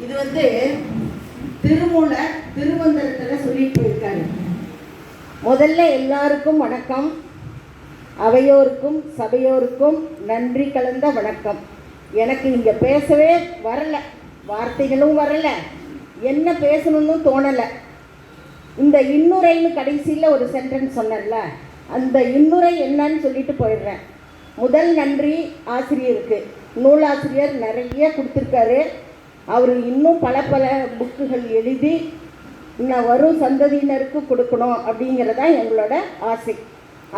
இது வந்து திருமூலர் திருமந்திரத்துல சொல்லிட்டு போயிருக்காரு. முதல்ல எல்லாருக்கும் வணக்கம். அவையோருக்கும் சபையோருக்கும் நன்றி கலந்த வணக்கம். எனக்கு இங்க பேசவே வரல. வார்த்தைகளும் வரல. என்ன பேசணும்னு தோணலை. இந்த இன்னுரைன்னு கடைசியில் ஒரு சென்டென்ஸ் சொன்னேன்ல அந்த இன்னுரை என்னன்னு சொல்லிட்டு போயிடுறேன். முதல் நன்றி ஆசிரியருக்கு. நூலாசிரியர் நிறைய கொடுத்துருக்காரு. அவர் இன்னும் பல பல புக்குகள் எழுதி இன்னும் வரும் சந்ததியினருக்கு கொடுக்கணும் அப்படிங்கிறதா எங்களோட ஆசை.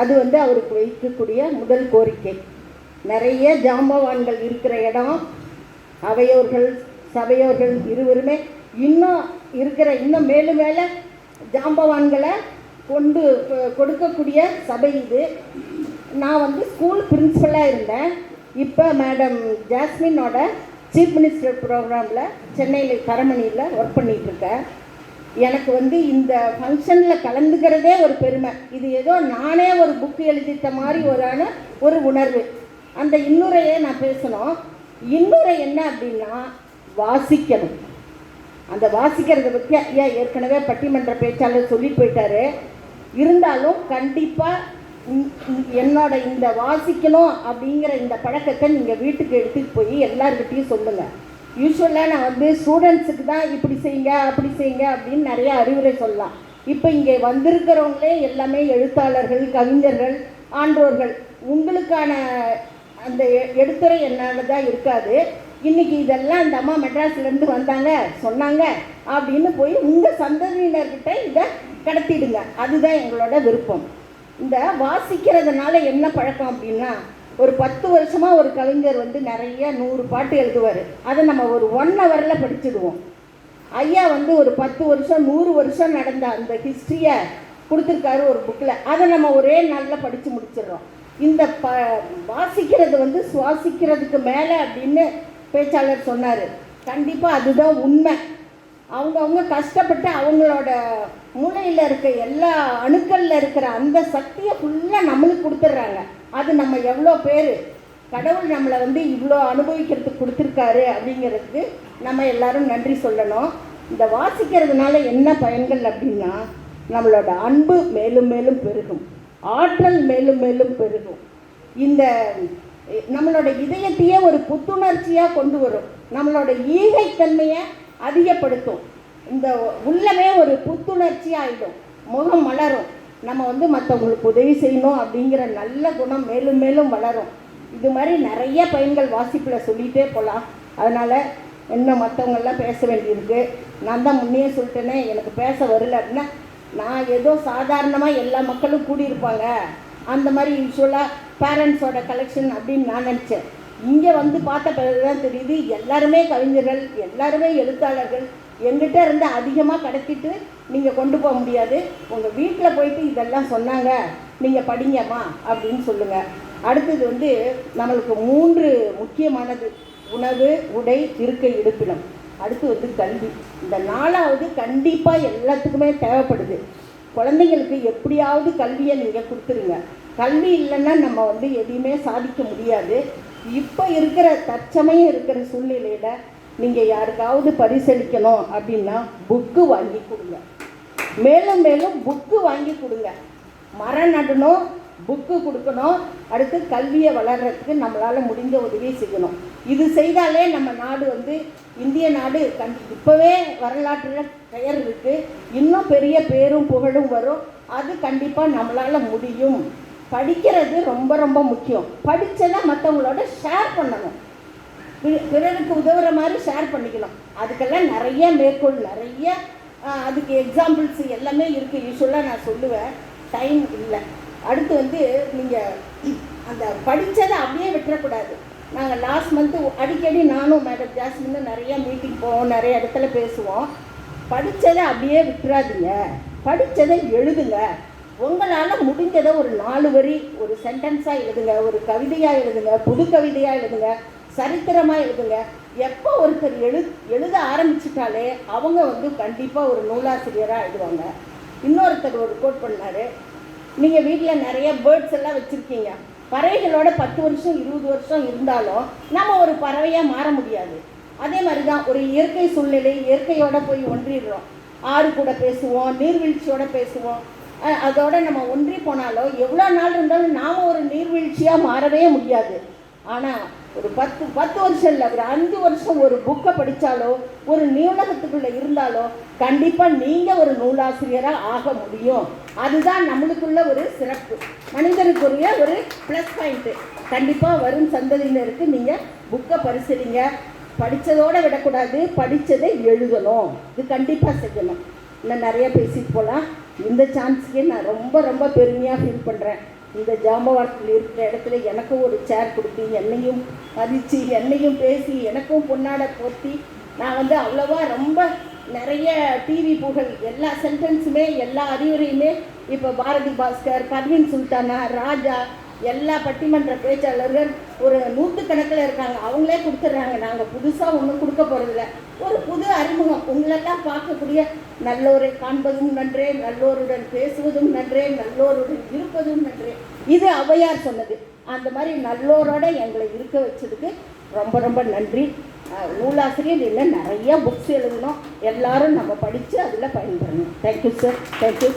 அது வந்து அவருக்கு வைக்கக்கூடிய முதல் கோரிக்கை. நிறைய ஜாம்பவான்கள் இருக்கிற இடம் அவையோர்கள் சபையோர்கள் இருவருமே இன்னும் இருக்கிற இன்னும் மேலும் மேலே ஜாம்பவான்களை கொண்டு கொடுக்கக்கூடிய சபை இது. நான் வந்து ஸ்கூல் பிரின்சிபலாக இருந்தேன். இப்போ மேடம் ஜாஸ்மினோட சீஃப் மினிஸ்டர் ப்ரோக்ராமில் சென்னையில் கரமணியில் ஒர்க் பண்ணிகிட்ருக்கேன் இருக்கேன் எனக்கு வந்து இந்த ஃபங்க்ஷனில் கலந்துக்கிறதே ஒரு பெருமை. இது ஏதோ நானே ஒரு புக் எழுதிட்ட மாதிரி ஒரு ஒரு உணர்வு. அந்த இன்னுரையே நான் பேசணும். இன்னுரை என்ன அப்படின்னா வாசிக்கணும். அந்த வாசிக்கிறத பற்றி ஐயா ஏற்கனவே பட்டிமன்ற பேச்சாளர் சொல்லி போயிட்டாரு. இருந்தாலும் கண்டிப்பாக என்னோட இந்த வாசிக்கணும் அப்படிங்கிற இந்த பழக்கத்தை நீங்கள் வீட்டுக்கு எடுத்துகிட்டு போய் எல்லார்கிட்டையும் சொல்லுங்கள் யூஸ்வலாக நான் வந்து ஸ்டூடெண்ட்ஸுக்கு தான் இப்படி செய்யுங்க அப்படி செய்யுங்க அப்படின்னு நிறைய அறிவுரை சொல்லலாம். இப்போ இங்கே வந்திருக்கிறவங்களே எல்லாமே எழுத்தாளர்கள் கவிஞர்கள் ஆன்றோர்கள். உங்களுக்கான அந்த எ- எடுத்துரை தான் இருக்காது. இன்னைக்கு இதெல்லாம் இந்த அம்மா மெட்ராஸ்லேருந்து வந்தாங்க சொன்னாங்க அப்படின்னு போய் உங்கள் சந்ததியினர்கிட்ட இதை கடத்திடுங்க. அதுதான் எங்களோட விருப்பம். இந்த வாசிக்கிறதுனால என்ன பழக்கம் அப்படின்னா ஒரு பத்து வருஷமாக ஒரு கவிஞர் வந்து நிறைய நூறு பாட்டு எழுதுவார். அதை நம்ம ஒரு ஒன் ஹவரில் படிச்சிடுவோம். ஐயா வந்து ஒரு பத்து வருஷம் நூறு வருஷம் நடந்த அந்த ஹிஸ்ட்ரியை கொடுத்துருக்காரு ஒரு புக்கில் அதை நம்ம ஒரே நாளில் படித்து முடிச்சிடுறோம். இந்த ப வாசிக்கிறது வந்து சுவாசிக்கிறதுக்கு மேலே அப்படின்னு பேச்சாளர் சொன்னார். கண்டிப்பாக அதுதான் உண்மை. அவங்கவுங்க கஷ்டப்பட்டு அவங்களோட மூளையில் இருக்க எல்லா அணுக்களில் இருக்கிற அந்த சக்தியை ஃபுல்லாக நம்மளுக்கு கொடுத்துட்றாங்க. அது நம்ம எவ்வளோ பேர்? கடவுள் நம்மளை வந்து இவ்வளோ அனுபவிக்கிறதுக்கு கொடுத்துருக்காரு அப்படிங்கிறதுக்கு நம்ம எல்லாரும் நன்றி சொல்லணும். இந்த வாசிக்கிறதுனால என்ன பயன்கள் அப்படின்னா நம்மளோட அன்பு மேலும் மேலும் பெருகும். ஆற்றல் மேலும் மேலும் பெருகும். இந்த நம்மளோட இதயத்தையே ஒரு புத்துணர்ச்சியாக கொண்டு வரும். நம்மளோட ஈகைத்தன்மையை அதிகப்படுத்தும். இந்த உள்ளமே ஒரு புத்துணர்ச்சி ஆகிடும் முகம் மலரும். நம்ம வந்து மற்றவங்களுக்கு உதவி செய்யணும் அப்படிங்கிற நல்ல குணம் மேலும் மேலும் வளரும். இது மாதிரி நிறைய பயன்கள் வாசிப்பில் சொல்லிகிட்டே போகலாம் அதனால் இன்னும் மற்றவங்களாம் பேச வேண்டியிருக்கு? நான் தான் முன்னே சொல்லிட்டேனே எனக்கு பேச வரல அப்படின்னா நான் ஏதோ சாதாரணமாக எல்லா மக்களும் கூடியிருப்பாங்க. அந்த மாதிரி யூஸ்வலாக பேரண்ட்ஸோட கலெக்ஷன் அப்படின்னு நான் நினச்சேன். இங்கே வந்து பார்த்த பிறகு தான் தெரியுது எல்லாருமே கவிஞர்கள் எல்லாருமே எழுத்தாளர்கள் எங்கிட்ட இருந்து அதிகமாக கடத்திட்டு நீங்கள் கொண்டு போக முடியாது. உங்கள் வீட்டில் போயிட்டு இதெல்லாம் சொன்னாங்க. நீங்கள் படிங்கம்மா அப்படின்னு சொல்லுங்கள் அடுத்தது வந்து நம்மளுக்கு மூன்று முக்கியமானது. உணவு உடை இருக்கை இருப்பிடம் அடுத்து வந்து கல்வி. இந்த நாலாவது கண்டிப்பாக எல்லாத்துக்குமே தேவைப்படுது. குழந்தைங்களுக்கு எப்படியாவது கல்வியை நீங்கள் கொடுத்துருங்க. கல்வி இல்லைன்னா நம்ம வந்து எதையுமே சாதிக்க முடியாது. இப்போ இருக்கிற தற்சமயம் இருக்கிற சூழ்நிலையில் நீங்கள் யாருக்காவது பரிசளிக்கணும் அப்படின்னா புக்கு வாங்கி கொடுங்க. மேலும் மேலும் புக்கு வாங்கி கொடுங்க. மரம் நடணும் புக்கு கொடுக்கணும். அடுத்து கல்வியை வளர்கிறதுக்கு நம்மளால் முடிஞ்ச உதவியை செய்யணும். இது செய்தாலே நம்ம நாடு வந்து இந்திய நாடு கண் இப்போவே வரலாற்றில் பெயர் இருக்குது இன்னும் பெரிய பேரும் புகழும் வரும். அது கண்டிப்பாக நம்மளால் முடியும். படிக்கிறது ரொம்ப ரொம்ப முக்கியம். படித்ததை மற்றவங்களோட ஷேர் பண்ணணும். பிறருக்கு உதவுற மாதிரி ஷேர் பண்ணிக்கலாம். அதுக்கெல்லாம் நிறைய மேற்கோள் நிறைய அதுக்கு எக்ஸாம்பிள்ஸ் எல்லாமே இருக்குது யூஸ்வலாக நான் சொல்லுவேன். டைம் இல்லை. அடுத்து வந்து நீங்கள் அந்த படித்ததை அப்படியே விட்டுறக்கூடாது. நாங்கள் லாஸ்ட் மந்த்து அடிக்கடி நானும் மேடம் ஜாஸ்மின் நிறையா மீட்டிங் போவோம். நிறைய இடத்துல பேசுவோம். படித்ததை அப்படியே விட்டுறாதீங்க. படித்ததை எழுதுங்க. உங்களால் முடிஞ்சதை ஒரு நாலு வரி ஒரு சென்டென்ஸாக எழுதுங்க. ஒரு கவிதையாக எழுதுங்க. புது கவிதையாக எழுதுங்க. சரித்திரமாக எழுதுங்க எப்போ ஒருத்தர் எழு எழுத ஆரம்பிச்சிட்டாலே அவங்க வந்து கண்டிப்பாக ஒரு நூலாசிரியராக எழுதுவாங்க இன்னொருத்தர் ஒரு கோட் பண்ணார். நீங்கள் வீட்டில் நிறைய பேர்ட்ஸ் எல்லாம் வச்சுருக்கீங்க. பறவைகளோட பத்து வருஷம் இருபது வருஷம் இருந்தாலும் நம்ம ஒரு பறவையாக மாற முடியாது. அதே மாதிரி தான் ஒரு இயற்கை சூழ்நிலை இயற்கையோட போய் ஒன்றிடுறோம். ஆறு கூட பேசுவோம் நீர்வீழ்ச்சியோட பேசுவோம். அதோட நம்ம ஒன்றி போனாலும் எவ்வளோ நாள் இருந்தாலும் நாம் ஒரு நீர்வீழ்ச்சியாக மாறவே முடியாது. ஆனால் ஒரு பத்து பத்து வருஷம் இல்லை ஒரு அஞ்சு வருஷம் ஒரு புக்கை படித்தாலோ ஒரு நூலகத்துக்குள்ளே இருந்தாலோ கண்டிப்பாக நீங்கள் ஒரு நூலாசிரியராக ஆக முடியும். அதுதான் நம்மளுக்குள்ள ஒரு சிறப்பு. மனிதனுக்குரிய ஒரு ப்ளஸ் பாயிண்ட்டு கண்டிப்பாக வரும் சந்ததியினருக்கு நீங்கள் புக்கை பரிசீலிங்க. படித்ததோடு விடக்கூடாது படித்ததை எழுதணும். இது கண்டிப்பாக செய்யணும். இன்னும் நிறைய பேசிட்டு போகலாம் இந்த சான்ஸ்க்கே நான் ரொம்ப ரொம்ப பெருமையாக ஃபீல் பண்ணுறேன் இந்த ஜாம்பவாரத்தில் இருக்கிற இடத்துல எனக்கும் ஒரு சேர் கொடுத்து என்னையும் மதித்து என்னையும் பேசி எனக்கும் பொன்னாடை போர்த்தி நான் வந்து அவ்வளோவா ரொம்ப நிறைய டிவி புகழ் எல்லா சென்டென்ஸுமே எல்லா அறிவுரையுமே இப்போ பாரதி பாஸ்கர் பர்வீன் சுல்தானா ராஜா எல்லா பட்டிமன்ற பேச்சாளர்கள் ஒரு நூற்றுக்கணக்கில் இருக்காங்க. அவங்களே கொடுத்துட்றாங்க. நாங்கள் புதுசாக ஒன்றும் கொடுக்க போகிறதில்ல ஒரு புது அறிமுகம். உங்களெல்லாம் பார்க்கக்கூடிய நல்லோரை காண்பதும் நன்றே நல்லோருடன் பேசுவதும் நன்றே நல்லோருடன் இருப்பதும் நன்றே. இது ஔவையார் சொன்னது. அந்த மாதிரி நல்லோரோட எங்களை இருக்க வச்சதுக்கு ரொம்ப ரொம்ப நன்றி. நூலாசிரியர் இல்லை நிறைய புக்ஸ் எழுதணும். எல்லாரும் நம்ம படித்து அதில் பயன்பெறணும். Thank you sir thank you